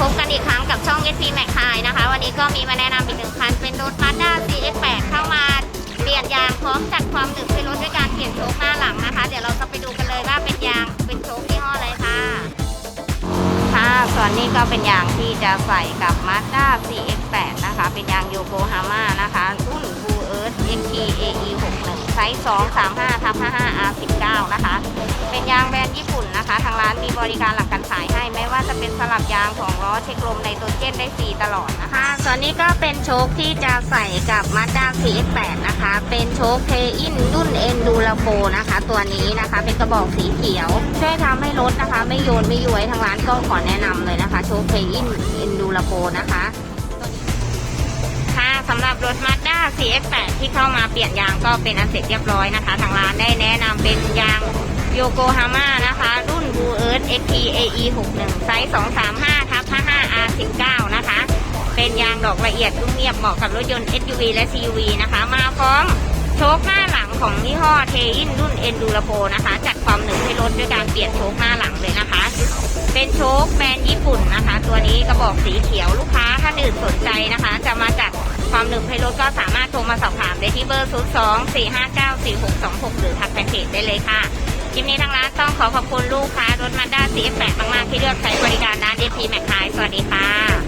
พบกันอีกครั้งกับช่อง s p Max High นะคะ วันนี้ก็มีมาแนะนำอีกหนึ่งคัน เป็นรถ Mazda CX-8 เข้ามาเปลี่ยนยางพร้อมจัดความหนึบให้รถด้วยการเปลี่ยนโชคหน้าหลังนะคะ เดี๋ยวเราจะไปดูกันเลยว่าเป็นยางเป็นโชคยี่ห้ออะไรค่ะ ค่ะ ส่วนนี้ก็เป็นยางที่จะใส่กับ Mazda CX-8 นะคะ เป็นยางโยโกฮาม่านะคะ รุ่น Blue Earth XT AE 61 ไซส์235ทับ55 R19 นะคะ เป็นยางแบรนด์ญี่ปุ่นนะคะ ทางร้านมีบริการหลั สลับยางของล้อเช็คลมไนโตรเจนได้ฟรีตลอดนะคะ ส่วนนี้ก็เป็นโชคที่จะใส่กับ Mazda CX-8 นะคะ เป็นโชคเทอินรุ่น Enduro นะคะ ตัวนี้นะคะเป็นกระบอกสีเขียว ช่วยทำให้รถนะคะ ไม่โยนไม่ย้วยทางร้านก็ขอแนะนำเลยนะคะ โชคเทอิน Enduro นะคะค่ะสำหรับรถ Mazda CX-8 ที่เข้ามาเปลี่ยนยางก็เป็นอันเสร็จเรียบร้อยนะคะ ทางร้านได้แนะนำเป็นยางโยโกฮาม่านะคะ XT AE 61ไซส์235ทับ55 R19 นะคะ เป็นยางดอกละเอียดรุ่มเงียบเหมาะกับรถยนต์ SUV และ CUV นะคะ มาพร้อมโชคหน้าหลังของยี่ห้อเทอินรุ่น Enduro นะคะ จัดความหนึ่งให้รถด้วยการเปลี่ยนโชคหน้าหลังเลยนะคะ เป็นโชคแบรนด์ญี่ปุ่นนะคะ ตัวนี้กระบอกสีเขียวลูกค้าท่านอื่นสนใจนะคะ จะมาจัดความหนึบให้รถก็สามารถโทรมาสอบถามได้ที่เบอร์ 0 2 4 5 9 4 6 2 6 หรือทักแฟนเพจได้เลยค่ะ คลิปนี้ทางร้านต้องขอขอบคุณลูกค้ารถมาด้า CF8 มากๆที่เลือกใช้บริการร้าน DP แมคไทสวัสดีค่ะ